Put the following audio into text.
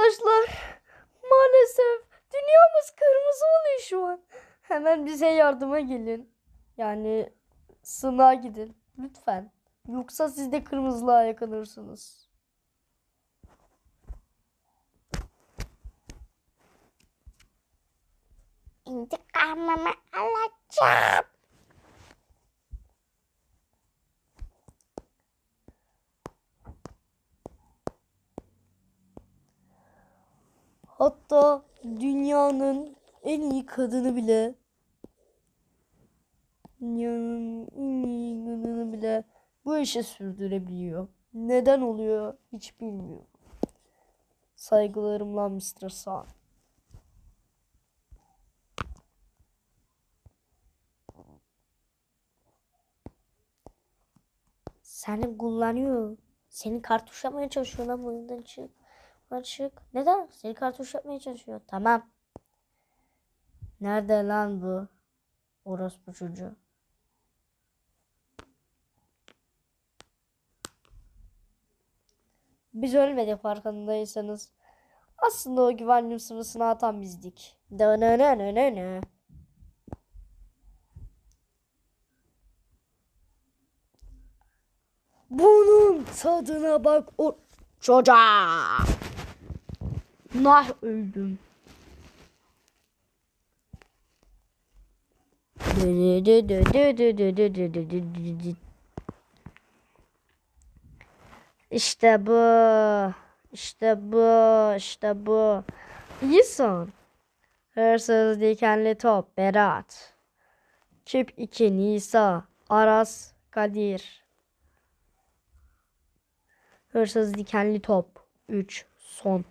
Arkadaşlar maalesef dünyamız kırmızı oluyor şu an. Hemen bize yardıma gelin. Yani sığınağa gidin lütfen. Yoksa siz de kırmızılığa yakalırsınız. İntikamımı alacağım. Hatta dünyanın en iyi kadını bile dünyanın en iyi kadını bile bu işi sürdürebiliyor. Neden oluyor hiç bilmiyorum. Saygılarımla Mr. Sun. Seni kullanıyor. Seni kartuş yapmaya çalışıyor lan bu oyundan çık. Çık. Neden? Seni kartuş yapmaya çalışıyor. Tamam. Nerede lan bu? Orospu çocuğu. Biz ölmedik farkındaysanız. Aslında o güvenlik sırasına atan bizdik. Dönönönönönö. Bunun tadına bak o çocuğa. Nah öldüm. İşte bu. İşte bu. İşte bu. İyisin. Hırsız dikenli top Berat. Çip 2 Nisa. Aras Kadir. Hırsız dikenli top 3 son.